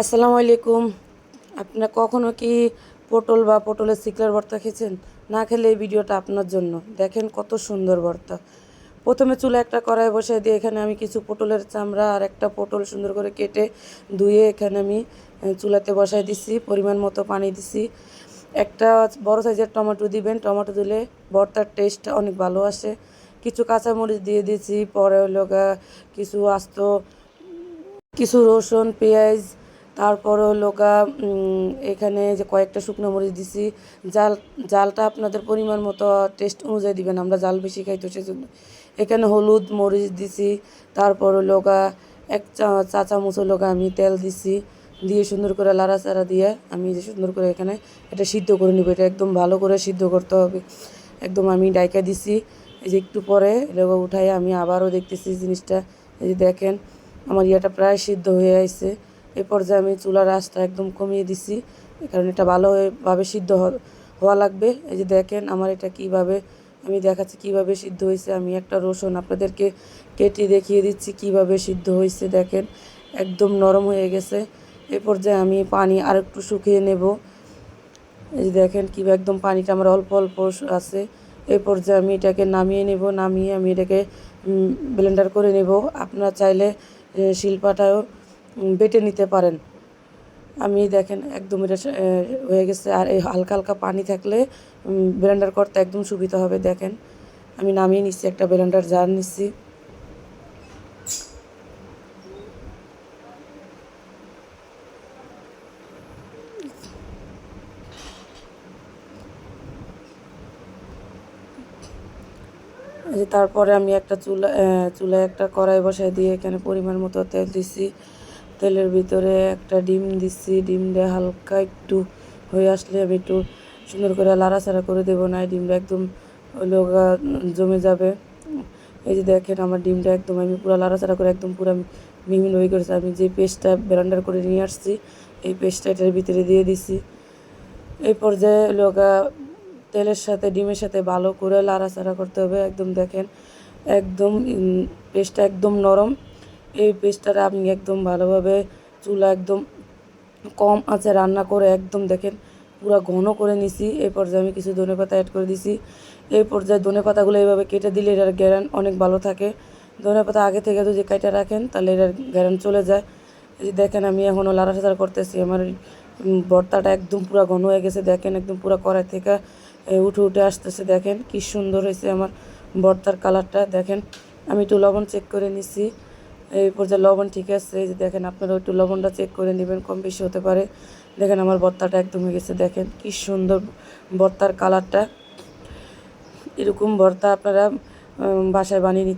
আসসালামু আলাইকুম। আপনারা কখনো কি পটল বা পটলের সিকলার ভর্তা খেয়েছেন? না খেলে এই ভিডিওটা আপনার জন্য। দেখেন কত সুন্দর ভর্তা। প্রথমে চুলা একটা কড়াই বসিয়ে দিয়ে এখানে আমি কিছু পটলের চামড়া আর একটা পটল সুন্দর করে কেটে ধুয়ে এখানে আমি চুলাতে বসাই দিছি, পরিমাণ মতো পানি দিছি। একটা বড় সাইজের টমেটো দিবেন, টমেটো দিলে ভর্তার টেস্ট অনেক ভালো আসে। কিছু কাঁচামরিচ দিয়ে দিয়েছি পরে হলো কিছু আস্ত, কিছু রসুন, পেঁয়াজ তারপর গা এখানে যে কয়েকটা শুকনো মরিচ দিছি, জাল, জালটা আপনাদের পরিমাণ মতো টেস্ট অনুযায়ী দিবেন, আমরা জাল বেশি খাই তো সেজন্য। এখানে হলুদ মরিচ দিছি, তারপর গা, এক চা চা চামচ গা আমি তেল দিছি, দিয়ে সুন্দর করে লাড়াচাড়া দিয়ে আমি যে সুন্দর করে এখানে এটা সিদ্ধ করে নিব, এটা একদম ভালো করে সিদ্ধ করতে হবে। একদম আমি ডাইকা দিছি, এই যে একটু পরে এগুলো উঠাই আমি আবারও দেখতেছি জিনিসটা, এই যে দেখেন, আমার ইয়েটা প্রায় সিদ্ধ হয়ে আসছে এই পর্যায়ে আমি চুলার আঁচটা একদম কমিয়ে দিছি কারণ এটা ভালোভাবে সিদ্ধ হওয়া লাগবে। এই যে দেখেন আমার এটা কীভাবে আমি দেখাচ্ছি কীভাবে সিদ্ধ হয়েছে। আমি একটা রসুন আপনাদেরকে কেটে দেখিয়ে দিচ্ছি কীভাবে সিদ্ধ হয়েছে দেখেন একদম নরম হয়ে গেছে। এই পর্যায়ে আমি পানি আর একটু শুকিয়ে নেব। এই যে দেখেন কি একদম পানিটা আমার অল্প অল্প আছে। এই পর্যায়ে আমি এটাকে নামিয়ে নেব নামিয়ে আমি এটাকে ব্লেন্ডার করে নেব। আপনারা চাইলে এ, শিলপাটাও বেটে নিতে পারেন। আমি দেখেন একদম এটা হয়ে গেছে। আর এই হালকা হালকা পানি থাকলে ব্লেন্ডার করতে একদম সুবিধা হবে, দেখেন। আমি নামিয়ে নিচ্ছি একটা ব্লেন্ডার জার নিচ্ছি তারপরে আমি একটা চুলা চুলায় একটা কড়াই বসাই দিয়ে এখানে পরিমাণ মতো তেল দিছি। তেলের ভিতরে একটা ডিম দিচ্ছি ডিমটা হালকা একটু হয়ে আসলে আমি একটু সুন্দর করে লাড়াচাড়া করে দেবো না ডিমটা একদম হলো গা জমে যাবে। এই যে দেখেন আমার ডিমটা একদম আমি পুরো লাড়াচাড়া করে একদম পুরো মিহিন হয়ে গেছে। আমি যে পেস্টটা ব্লেন্ডার করে নিয়ে আসছি, এই পেস্টটা এটার ভিতরে দিয়ে দিছি। এই পর্যায়ে লোকা তেলের সাথে, ডিমের সাথে ভালো করে লাড়াচাড়া করতে হবে। একদম দেখেন, একদম পেস্টটা একদম নরম। এই পেস্টটা আপনি একদম ভালোভাবে চুলা একদম কম আছে রান্না করে একদম দেখেন পুরো ঘন করে নিছি। এই পর্যায়ে আমি কিছু ধনে পাতা অ্যাড করে দিছি। এই পর্যায়ে ধনে পাতাগুলো এইভাবে কেটে দিলে এটার গ্যারান অনেক ভালো থাকে। ধনে পাতা আগে থেকে যদি কেটে রাখেন তাহলে এটার গ্যারান চলে যায়। এই দেখেন আমি এখনও লাড়াচাড়া করতেছি। আমার ভর্তাটা একদম পুরো ঘন হয়ে গেছে। দেখেন একদম পুরো কড়াই থেকে উঠে উঠে আসতেছে। দেখেন কি সুন্দর হয়েছে আমার ভর্তার কালারটা দেখেন আমি একটু লবণ চেক করে নিছি। এই পর্যায়ে লবণ ঠিক আছে, এই যে দেখেন আপনারা একটু লবণটা চেক করে নেবেন, কম বেশি হতে পারে। দেখেন আমার বর্তাটা একদম হয়ে গেছে, দেখেন কি সুন্দর বর্তার কালারটা এরকম ভর্তা আপনারা বাসায় বানিয়ে নিতে